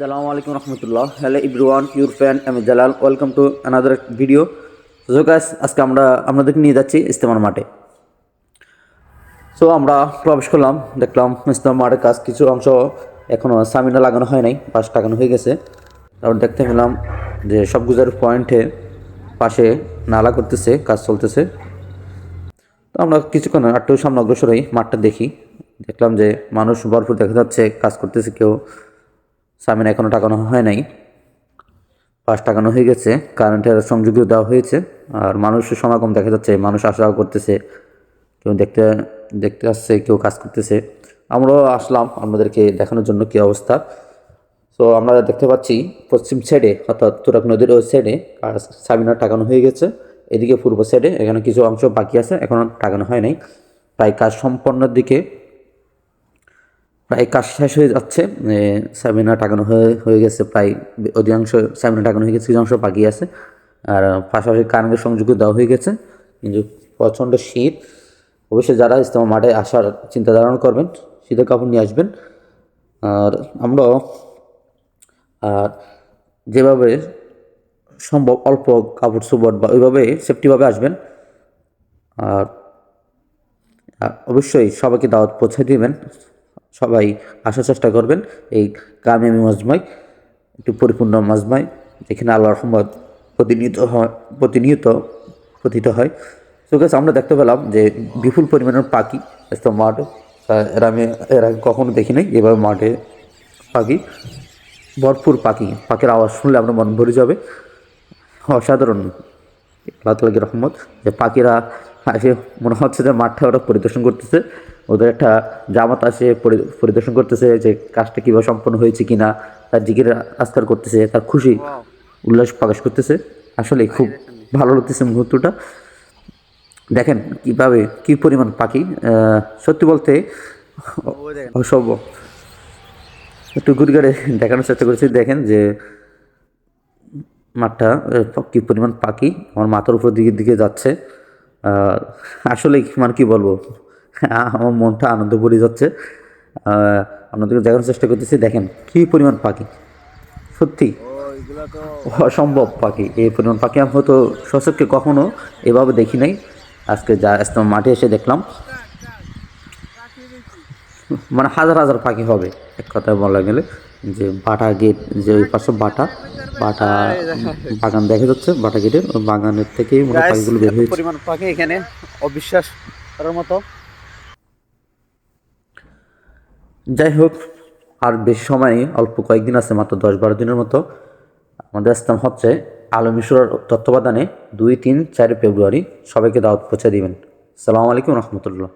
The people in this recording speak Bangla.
সালামু আলাইকুম রহমতুল্লাহ হ্যালো ইব্রুয়ান ইউর ফ্যান আমি Jalal welcome to another video so guys আজকে আমরা আপনাদেরকে নিয়ে যাচ্ছি ইস্তেমার মাঠে। সো আমরা প্রবেশ করলাম, দেখলাম ইস্তেমার মাঠের কাজ কিছু অংশ এখনও সামিনা লাগানো হয় নাই পাশ লাগানো হয়ে গেছে। তারপর দেখতে পেলাম যে সব গুজার পয়েন্টে পাশে নালা করতেছে, কাজ চলতেছে। তো আমরা কিছুক্ষণ একটু সামনে অগ্রসর হই, মাঠটা দেখি। দেখলাম যে মানুষ ভরপুর দেখা যাচ্ছে, কাজ করতেছে কেউ। সামিন এখনও টাকানো হয় নাই। পাঁচ টাকানো হয়ে গেছে কারেন্টের সংযোগও দেওয়া হয়েছে, আর মানুষের সমাগম দেখা যাচ্ছে, মানুষ আসা করতেছে, কেউ দেখতে দেখতে আসছে, কেউ কাজ করতেছে। আমরাও আসলাম আমাদেরকে দেখানোর জন্য কী অবস্থা। তো আমরা দেখতে পাচ্ছি, পশ্চিম সাইডে অর্থাৎ তুরাক নদীর ওই সাইডে সাবিনা টাকানো হয়ে গেছে। এদিকে পূর্ব সাইডে এখানে কিছু অংশ বাকি আছে এখনও টাকানো হয় নাই। প্রায় কাজ সম্পন্নের দিকে প্রায় কাজ শেষ হয়ে যাচ্ছে সাবিনা টাকানো হয়ে হয়ে গেছে প্রায় অধিকাংশ সাবিনা টাকানো হয়ে গেছে কিছু অংশ বাকি আছে। আর পাশাপাশি কারেন্টের সংযোগও দেওয়া হয়ে গেছে, কিন্তু প্রচণ্ড শীত। অবশ্যই যারা ইস্তেমা মাঠে আসার চিন্তা ধারণা করবেন, শীতের কাপড় নিয়ে আসবেন। আর আমরাও আর যেভাবে সম্ভব অল্প কাপড় চোপড় বা ওইভাবে সেফটিভাবে আসবেন আর অবশ্যই সবাইকে দাওয়াত পৌঁছে দিবেন। সবাই আসার চেষ্টা করবেন। এই কামিয়ামি মজমায়, একটু পরিপূর্ণ মজমায় যেখানে আল্লাহ রহমত প্রতিনিয়ত হয়, প্রতিনিয়ত পতিত হয়। তো আমরা দেখতে পেলাম যে বিপুল পরিমাণের পাখি তো মাঠ। এর আমি, এর আগে কখনো দেখি নাই এভাবে মাঠে পাখি, ভরপুর পাখি। পাখির আওয়াজ শুনলে আপনার মন ভরে যাবে। অসাধারণ। আল্লাহ তালাকে রহমত, যে পাখিরা আসে মনে হচ্ছে যে মাঠটা ওরা পরিদর্শন করতেছে। ওদের একটা জামাত আসে পরিদর্শন করতেছে যে কাজটা কীভাবে সম্পন্ন হয়েছে কিনা তার জিগির আস্কার করতেছে তার খুশি উল্লাস প্রকাশ করতেছে। আসলে খুব ভালো লাগতেছে মুহূর্তটা। দেখেন কীভাবে কি পরিমাণ পাখি আহ, সত্যি বলতে অসভ্য। একটু ঘুরে ঘুরে দেখানোর চেষ্টা করেছি দেখেন যে মাঠটা কি পরিমাণ পাখি আমার মাথার উপর দিকে দিকে যাচ্ছে। আসলে মানে কি বলব? আমার মনটা আনন্দ ভরে যাচ্ছে। আপনাদেরকে দেখানোর চেষ্টা করতেছি। দেখেন, কি পরিমাণ পাখি। সত্যি। অসম্ভব পাখি। এই পরিমাণ পাখি আমি হয়তো সচককে কখনো এভাবে দেখি নাই। আজকে যা মাঠে এসে দেখলাম। মানে হাজার হাজার পাখি হবে। এক কথায় বলা গেলে যে বাটা গেট যে ওই পাশে বাটা বাটা বাগান দেখা যাচ্ছে বাটা গেটের ওই বাগানের থেকেই মনে পাখিগুলো বের হয়েছে। পরিমাণ পাখি এখানে অবিশ্বাস করার মতো। যাই হোক আর বেশি সময় অল্প কয়েকদিন আছে মাত্র দশ বারো দিনের মতো। আমাদের ইসলাম হচ্ছে আলমিশুর তত্ত্বাবধানে দুই তিন চার ফেব্রুয়ারি। সবাইকে দাওয়াত পৌঁছে দিবেন। সালামু আলাইকুম রহমতুল্লাহ।